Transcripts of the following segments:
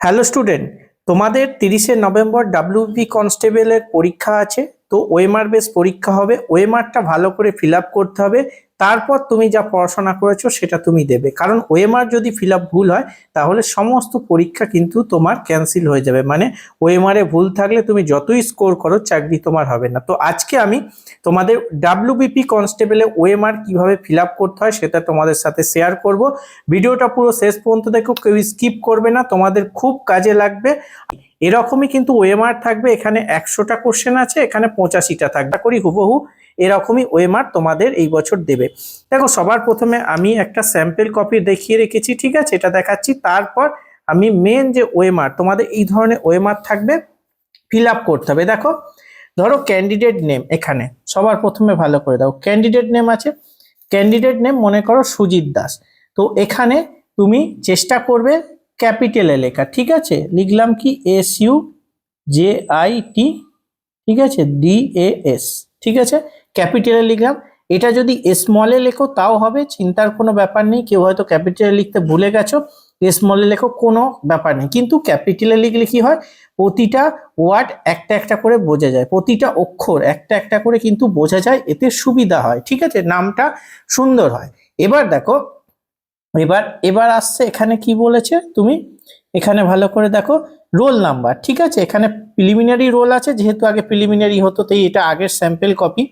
Hello student তোমাদের তিরিশে November WB কনস্টেবলের পরীক্ষা আছে, তো ওএমআর বেস পরীক্ষা হবে ওয়েমারটা ভালো করে ফিল করতে হবে তারপর তুমি যা পড়াশোনা করেছ সেটা তুমি দেবে। কারণ ওএমআর যদি ফিল ভুল হয়, তাহলে সমস্ত পরীক্ষা কিন্তু তোমার ক্যান্সেল হয়ে যাবে। মানে ওএমআর ভুল থাকলে তুমি যতই স্কোর করো, চাকরি তোমার হবে না। তো আজকে আমি তোমাদের ডাব্লিউবিপি কনস্টেবলে ওএমআর কীভাবে ফিল করতে হয় সেটা তোমাদের সাথে শেয়ার করব। ভিডিওটা পুরো শেষ পর্যন্ত দেখো, কেউ স্কিপ করবে না, তোমাদের খুব কাজে লাগবে। এরকমই কিন্তু ওএমআর থাকবে, এখানে একশোটা কোশ্চেন আছে, এখানে পঁচাশিটা থাকবে। করি হুবহু এরকমই ওএমআর তোমাদের এই বছর দেবে। দেখো, সবার প্রথমে আমি একটা স্যাম্পল কপি দেখিয়ে রেখেছি, ঠিক আছে? এটা দেখাচ্ছি, তারপর আমি মেন যে ওএমআর তোমাদের এই ধরনের ওএমআর থাকবে ফিল করতে হবে। দেখো, ধরো ক্যান্ডিডেট নেম এখানে, সবার প্রথমে ভালো করে দাও। ক্যান্ডিডেট নেম আছে ক্যান্ডিডেট নেম মনে করো সুজিত দাস। তো এখানে তুমি চেষ্টা করবে ক্যাপিটালে লেখা, ঠিক আছে? লিখলাম কি S U J I T ঠিক আছে? ডি এ এস ঠিক আছে? ক্যাপিটালে লিখলাম। এটা যদি স্মলে লেখো, তাও হবে, চিন্তার কোনো ব্যাপার নেই। কেউ হয়তো ক্যাপিটালে লিখতে ভুলে গেছো স্মলে লেখো, কোনো ব্যাপার নেই। কিন্তু ক্যাপিটালে লিখলে কি হয়? প্রতিটা ওয়ার্ড একটা একটা করে বোঝা যায়। প্রতিটা অক্ষর একটা একটা করে কিন্তু বোঝা যায়। এতে সুবিধা হয়, ঠিক আছে? নামটা সুন্দর হয়। এবার দেখো, এবার এবার আসছে, এখানে কি বলেছে তুমি? এখানে ভালো করে দেখো রোল নাম্বার ঠিক আছে? এখানে প্রিলিমিনারি রোল আছে, যেহেতু আগে প্রিলিমিনারি হতো, তাই এটা আগের স্যাম্পেল কপি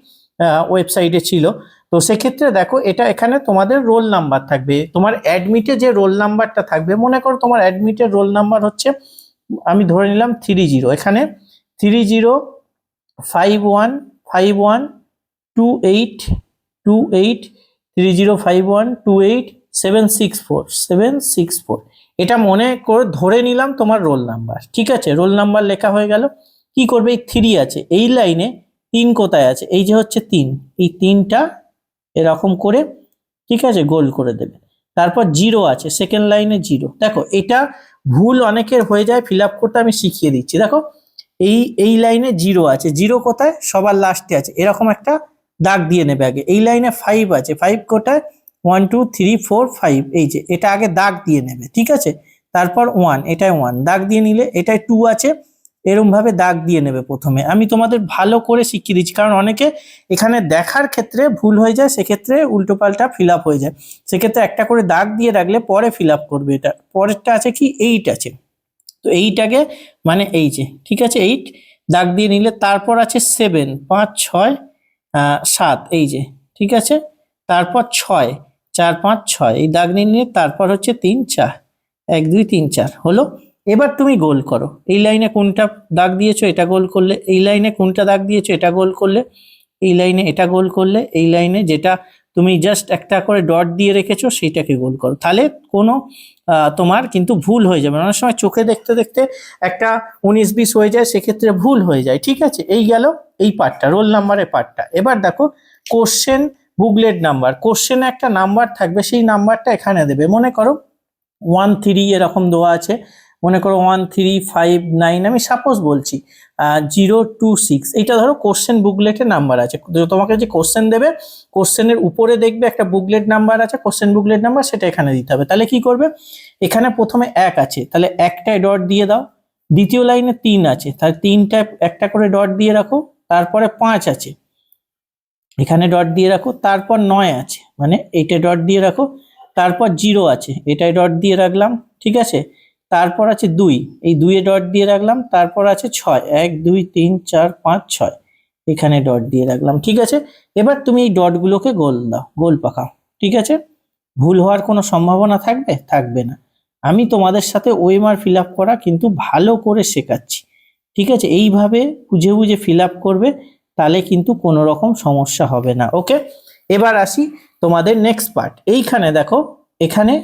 ওয়েবসাইটে ছিল। তো সেক্ষেত্রে দেখো, এটা এখানে তোমাদের রোল নাম্বার থাকবে। তোমার অ্যাডমিটে যে রোল নাম্বারটা থাকবে, মনে করো তোমার অ্যাডমিটের রোল নাম্বার হচ্ছে, আমি ধরে নিলাম থ্রি জিরো এখানে three zero five one five one two eight two eight three zero five one two eight seven six four seven six four এটা মনে করে ধরে নিলাম তোমার রোল নাম্বার ঠিক আছে? রোল নাম্বার লেখা হয়ে গেল। কি করবে? এই থ্রি আছে। এই লাইনে তিন কোথায় আছে? এই যে হচ্ছে তিন। এই তিনটা এরকম করে, ঠিক আছে, গোল করে দেবে। তারপর জিরো আছে সেকেন্ড লাইনে জিরো। দেখো, এটা ভুল অনেকের হয়ে যায় ফিল করতে আমি শিখিয়ে দিচ্ছি। দেখো, এই এই লাইনে জিরো আছে। জিরো কোথায়? সবার লাস্টে আছে। এরকম একটা দাগ দিয়ে নেবে আগে। এই লাইনে ফাইভ আছে। ফাইভ কোথায়? One two three four five এই যে, এটা আগে দাগ দিয়ে নেবে, ঠিক আছে? তারপর ওয়ান এটাই ওয়ান দাগ দিয়ে নিলে এটাই টু আছে। এরম ভাবে দাগ দিয়ে নেবে প্রথমে। আমি তোমাদের ভালো করে শিখিয়ে দিচ্ছি, কারণ অনেকে এখানে দেখার ক্ষেত্রে ভুল হয়ে যায়, সেক্ষেত্রে উল্টোপাল্টা ফিল আপ হয়ে যায়। সেক্ষেত্রে একটা করে দাগ দিয়ে রাখলে পরে ফিল আপ করবে এটা। পরেরটা আছে কি? এইট আছে। তো এইটাকে মানে এই যে, ঠিক আছে? এইট দাগ দিয়ে নিলে তারপর আছে সেভেন পাঁচ, ছয় সাত, এই যে, ঠিক আছে? তারপর ছয়, চার, পাঁচ, ছয়, এই দাগ নিয়ে নিয়ে তারপর হচ্ছে তিন, চার, এক, দুই, তিন, চার, হলো? এবার তুমি গোল করো। এই লাইনে কোনটা দাগ দিয়েছ, এটা গোল করলে, এই লাইনে কোনটা দাগ দিয়েছ, এটা গোল করলে, এই লাইনে এটা গোল করলে, এই লাইনে যেটা তুমি জাস্ট একটা করে ডট দিয়ে রেখেছো, সেইটাকে গোল করো। তাহলে কোনো তোমার কিন্তু ভুল হয়ে যাবে। অনেক সময় চোখে দেখতে দেখতে একটা উনিশ বিশ হয়ে যায়, সেক্ষেত্রে ভুল হয়ে যায়, ঠিক আছে? এই গেল এই পার্টটা রোল নাম্বারের পার্টটা এবার দেখো কোশ্চেন বুকলেট নাম্বার কোশ্চেনে একটা নাম্বার থাকবে, সেই নাম্বারটা এখানে দেবে। মনে করো ওয়ান থ্রি এরকম দেওয়া আছে। মনে করো ওয়ান থ্রি ফাইভ নাইন আমি সাপোজ বলছি জিরো টু সিক্স এইটা ধরো কোশ্চেন বুকলেটের নাম্বার আছে। তোমাকে যে কোশ্চেন দেবে কোশ্চেনের উপরে দেখবে একটা বুকলেট নাম্বার আছে কোশ্চেন বুকলেট নাম্বার সেটা এখানে দিতে হবে। তাহলে কি করবে? এখানে প্রথমে এক আছে, তাহলে একটায় ডট দিয়ে দাও। দ্বিতীয় লাইনে তিন আছে, তাহলে তিনটা একটা করে ডট দিয়ে রাখো, তারপরে পাঁচ আছে। এখানে ডট দিয়ে রাখো, তারপর নয় আছে মানে এইটা ডট দিয়ে রাখো, তারপর জিরো আছে এটাই ডট দিয়ে রাখলাম, ঠিক আছে? তারপর আছে দুই। এই দুইয়ে ডট দিয়ে রাখলাম, তারপর আছে ছয়। এক, দুই, তিন, চার, পাঁচ, ছয়। এখানে ডট দিয়ে রাখলাম, ঠিক আছে? এবার তুমি এই ডটগুলোকে গোল দাও, গোল পাকাও, ঠিক আছে? ভুল হওয়ার কোনো সম্ভাবনা থাকবে? থাকবে না। আমি তোমাদের সাথে ওয়েমার ফিল করা কিন্তু ভালো করে শেখাচ্ছি, ঠিক আছে? এইভাবে বুঝে বুঝে ফিল করবে, তাহলে কিন্তু কোনো রকম সমস্যা হবে না, ওকে? এবার আসি তোমাদের নেক্সট পার্ট এইখানে দেখো, এখানে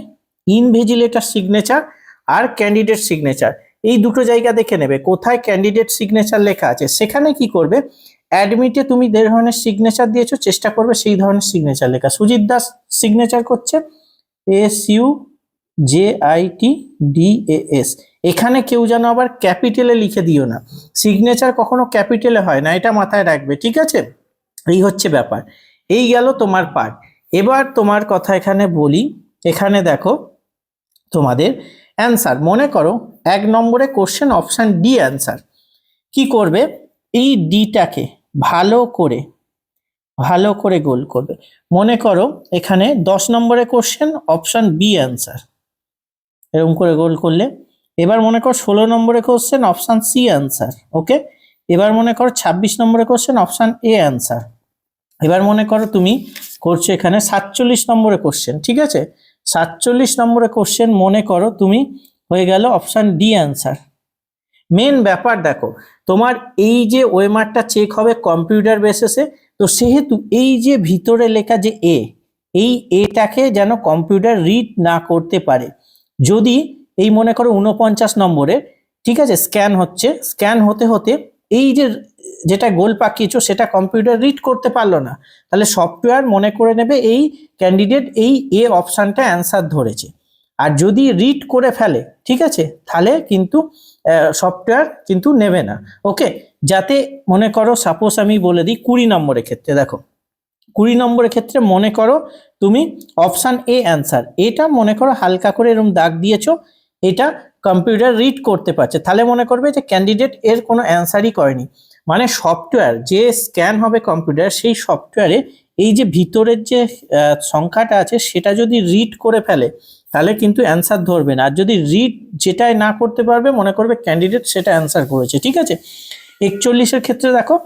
ইনভেজিলেটার সিগনেচার আর ক্যান্ডিডেট সিগনেচার এই দুটো জায়গা দেখে নেবে, কোথায় ক্যান্ডিডেট সিগনেচার লেখা আছে, সেখানে কি করবে? অ্যাডমিটে তুমি যে ধরনের সিগনেচার দিয়েছ, চেষ্টা করবে সেই ধরনের সিগনেচার লেখা। সুজিত দাস সিগনেচার করছে S U J I T D S এখানে কেউ যেন আবার ক্যাপিটালে লিখে দিও না। সিগনেচার কখনো ক্যাপিটালে হয় না, এটা মাথায় রাখবে, ঠিক আছে? এই হচ্ছে ব্যাপার। এই গেল তোমার পার্ট এবার তোমার কথা এখানে বলি, এখানে দেখো তোমাদের অ্যান্সার মনে করো এক নম্বরে কোশ্চেন অপশান ডি অ্যান্সার কি করবে? এই ডিটাকে ভালো করে ভালো করে গোল করবে। মনে করো এখানে দশ নম্বরে কোশ্চেন অপশান বি অ্যান্সার এরকম করে গোল করলে। এবার মনে করো ষোলো নম্বরে question option C answer okay এবার মনে করো ছাব্বিশ নম্বরে কোশ্চেন অপশান এ অ্যান্সার এবার মনে করো তুমি করছ এখানে সাতচল্লিশ নম্বরে কোশ্চেন ঠিক আছে? সাতচল্লিশ নম্বরে কোশ্চেন মনে করো তুমি হয়ে গেল অপশান ডি অ্যান্সার মেন ব্যাপার দেখো, তোমার এই যে ওয়েমারটা চেক হবে কম্পিউটার বেসিসে তো সেহেতু এই যে ভিতরে লেখা যে এ এই এটাকে যেন কম্পিউটার রিড না করতে পারে। যদি এই মনে করো উনপঞ্চাশ নম্বরে ঠিক আছে স্ক্যান হচ্ছে স্ক্যান হতে হতে এই যে যেটা গোল পাকিয়েছো সেটা কম্পিউটার রিড করতে পারল না। তাহলে সফটওয়্যার মনে করে নেবে এই ক্যান্ডিডেট এই এ অপশানটা অ্যান্সার ধরেছে। আর যদি রিড করে ফেলে, ঠিক আছে? তাহলে কিন্তু সফটওয়্যার কিন্তু নেবে না। ওকে যাতে মনে করো সাপোজ আমি বলে দিই কুড়ি নম্বরের ক্ষেত্রে, দেখো। কুড়ি নম্বরের ক্ষেত্রে মনে করো তুমি অপশান এ অ্যান্সার এটা মনে করো হালকা করে এরকম দাগ দিয়েছ, এটা কম্পিউটার রিড করতে পারছে। তাহলে মনে করবে যে ক্যান্ডিডেট এর কোনো অ্যান্সারই করেনি। মানে সফটওয়্যার যে স্ক্যান হবে কম্পিউটার সেই সফটওয়্যারে এই যে ভিতরের যে সংখ্যাটা আছে সেটা যদি রিড করে ফেলে, তাহলে কিন্তু অ্যান্সার ধরবে না। আর যদি রিড যেটাই না করতে পারবে, মনে করবে ক্যান্ডিডেট সেটা অ্যান্সার করেছে, ঠিক আছে? একচল্লিশের ক্ষেত্রে দেখো,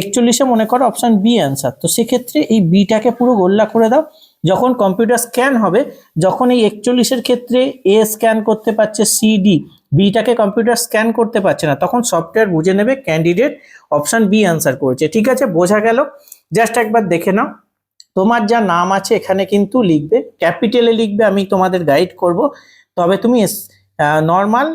একচল্লিশে মনে করো অপশান বি অ্যান্সার তো সেক্ষেত্রে এই বিটাকে পুরো গোল্লা করে দাও। যখন কম্পিউটার স্ক্যান হবে, যখন এই একচল্লিশের ক্ষেত্রে এ স্ক্যান করতে পারছে সিডি বিটাকে কম্পিউটার স্ক্যান করতে পারছে না, তখন সফটওয়্যার বুঝে নেবে ক্যান্ডিডেট অপশান বি অ্যান্সার করেছে। ঠিক আছে, বোঝা গেল। জাস্ট একবার দেখে নাও। তোমার যা নাম আছে, এখানে কিন্তু লিখবে, ক্যাপিটালে লিখবে, আমি তোমাদের গাইড করব। তবে তুমি নর্মাল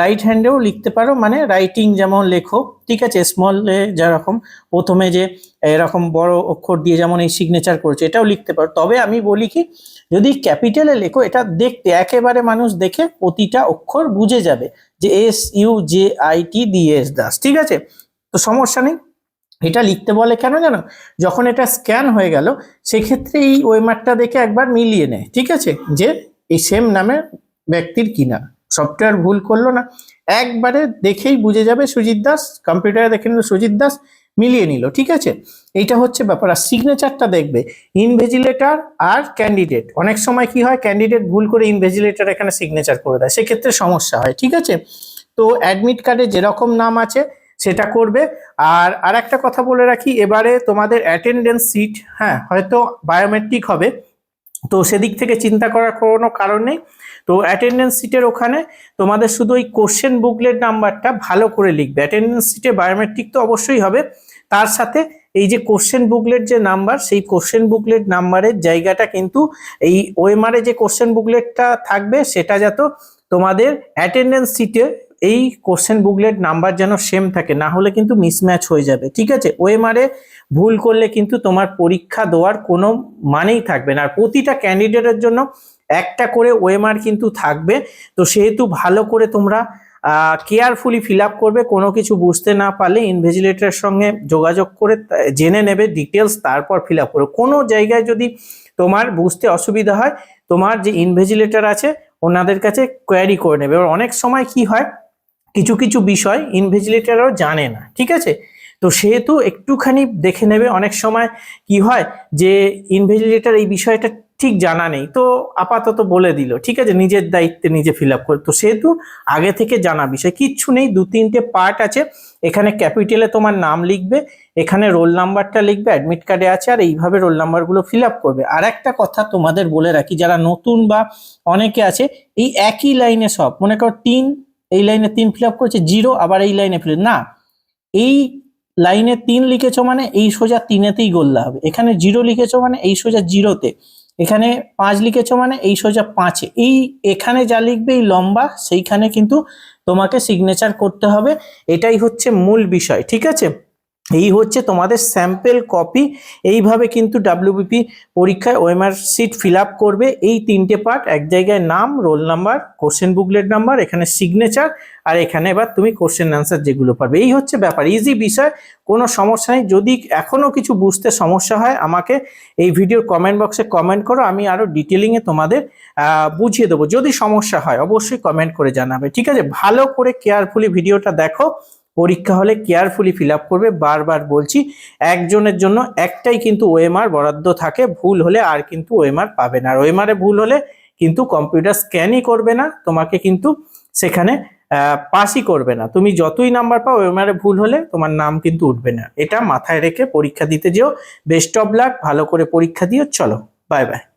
রাইট হ্যান্ডেও লিখতে পারো মানে রাইটিং যেমন লেখো, ঠিক আছে স্মলে যেরকম, প্রথমে যে এরকম বড় অক্ষর দিয়ে যেমন এই সিগনেচার করেছে, এটাও লিখতে পারো। তবে আমি বলি কি, যদি ক্যাপিটালে লেখো, এটা দেখতে, একেবারে মানুষ দেখে প্রতিটা অক্ষর বুঝে যাবে যে S U J I T D S Das, ঠিক আছে? তো সমস্যা নেই। এটা লিখতে বলে কেন জানো? যখন এটা স্ক্যান হয়ে গেল, সেক্ষেত্রে এই ওয়েমারটা দেখে একবার মিলিয়ে নেয়, ঠিক আছে? যে এই সেম নামের ব্যক্তির কিনা সফটওয়্যার ভুল করল না। একবারে দেখেই বুঝে যাবে সুজিত দাস কম্পিউটারে দেখে নিল সুজিত দাস, মিলিয়ে নিল, ঠিক আছে? এইটা হচ্ছে ব্যাপার। আর সিগনেচারটা দেখবে ইনভেজিলেটার আর ক্যান্ডিডেট অনেক সময় কি হয় ক্যান্ডিডেট ভুল করে ইনভেজিলেটার এখানে সিগনেচার করে দেয়, সেক্ষেত্রে সমস্যা হয়, ঠিক আছে? তো অ্যাডমিট কার্ডে যেরকম নাম আছে, সেটা করবে। আর আর একটা কথা বলে রাখি, এবারে তোমাদের অ্যাটেন্ডেন্স সিট হ্যাঁ হয়তো বায়োমেট্রিক হবে। তো সেদিক থেকে চিন্তা করার কোনো কারণ নেই। তো অ্যাটেন্ডেন্স সিটের ওখানে তোমাদের শুধু ওই কোশ্চেন বুকলেট নাম্বারটা ভালো করে লিখবে। অ্যাটেন্ডেন্স সিটে বায়োমেট্রিক তো অবশ্যই হবে। তার সাথে এই যে কোশ্চেন বুকলেট যে নাম্বার, সেই কোশ্চেন বুকলেট নাম্বারের জায়গাটা কিন্তু এই ওএমআরে যে কোশ্চেন বুকলেটটা থাকবে, সেটা যাতে তোমাদের অ্যাটেন্ডেন্স সিটে এই কোশ্চেন বুকলেট নাম্বার যেন সেম থাকে, না হলে কিন্তু মিসম্যাচ হয়ে যাবে, ঠিক আছে? ওএমআরে ভুল করলে কিন্তু তোমার পরীক্ষা দেওয়ার কোনো মানেই থাকবে না। আর প্রতিটা ক্যান্ডিডেটের জন্য একটা করে ওএমআর কিন্তু থাকবে। তো সেহেতু ভালো করে তোমরা কেয়ারফুলি ফিল আপ করবে, কোনো কিছু বুঝতে না পারলে ইনভেজিলেটরের সঙ্গে যোগাযোগ করে জেনে নেবে ডিটেলস তারপর ফিল আপ করো কোনো জায়গায় যদি তোমার বুঝতে অসুবিধা হয়, তোমার যে ইনভেজিলেটর আছে, ওনাদের কাছে কোয়ারি করে নেবে। এবার অনেক সময় কি হয় কিছু কিছু বিষয় ইনভেজিলেটরও জানে না, ঠিক আছে? তো সেহেতু একটুখানি দেখে নেবে অনেক সময় কি হয় যে ইনভেজিলেটর এই বিষয়টা ঠিক জানা নেই, তো আপাতত বলে দিল, ঠিক আছে? নিজের দায়িত্বে নিজে ফিল আপ করে, তো সেহেতু আগে থেকে জানা বিষয়, কিচ্ছু নেই দু তিনটে পার্ট আছে, এখানে ক্যাপিটালে তোমার নাম লিখবে, এখানে রোল নাম্বারটা লিখবে অ্যাডমিট কার্ডে আছে, আর এইভাবে রোল নাম্বারগুলো ফিল আপ করবে। আর একটা কথা তোমাদের বলে রাখি, যারা নতুন বা অনেকে আছে, এই একই লাইনে সব, মনে করো তিন এই লাইনে তিন ফিল আপ করেছে জিরো আবার এই লাইনে ফিল না, এই লাইনে তিন লিখেছো মানে এই সোজা তিনেতেই গোল্লা হবে এখানে জিরো লিখেছো মানে এই সোজা জিরোতে এখানে পাঁচ লিখেছো মানে এই সোজা পাঁচে। এই এখানে যা লিখবে, এই লম্বা, সেইখানে কিন্তু তোমাকে সিগনেচার করতে হবে। এটাই হচ্ছে মূল বিষয়, ঠিক আছে? এই হচ্ছে তোমাদের স্যাম্পেল কপি এইভাবে কিন্তু ডাব্লিউবিপি পরীক্ষায় ওএমআর সিট ফিল করবে। এই তিনটে পার্ট এক জায়গায় নাম roll number question booklet number এখানে সিগনেচার আর এখানে এবার তুমি কোশ্চেন অ্যান্সার যেগুলো পারবে। এই হচ্ছে ব্যাপার ইজি বিষয়, কোনো সমস্যা নেই। যদি এখনও কিছু বুঝতে সমস্যা হয়, আমাকে এই ভিডিওর কমেন্ট বক্সে কমেন্ট করো, আমি আরও ডিটেলিংয়ে তোমাদের বুঝিয়ে দেবো। যদি সমস্যা হয়, অবশ্যই কমেন্ট করে জানাবে। ঠিক আছে? ভালো করে কেয়ারফুলি ভিডিওটা দেখো। পরীক্ষা হলে কেয়ারফুলি ফিল করবে, বারবার বলছি, একজনের জন্য একটাই কিন্তু ওএমআর বরাদ্দ থাকে, ভুল হলে আর কিন্তু ওএমআর পাবে না। আর ওএমআর ভুল হলে কিন্তু কম্পিউটার স্ক্যানই করবে না, তোমাকে কিন্তু সেখানে পাসই করবে না। তুমি যতই নাম্বার পাও ওএমআর ভুল হলে তোমার নাম কিন্তু উঠবে না। এটা মাথায় রেখে পরীক্ষা দিতে যেও। বেস্ট অফ লাক ভালো করে পরীক্ষা দিও, চলো বাই বাই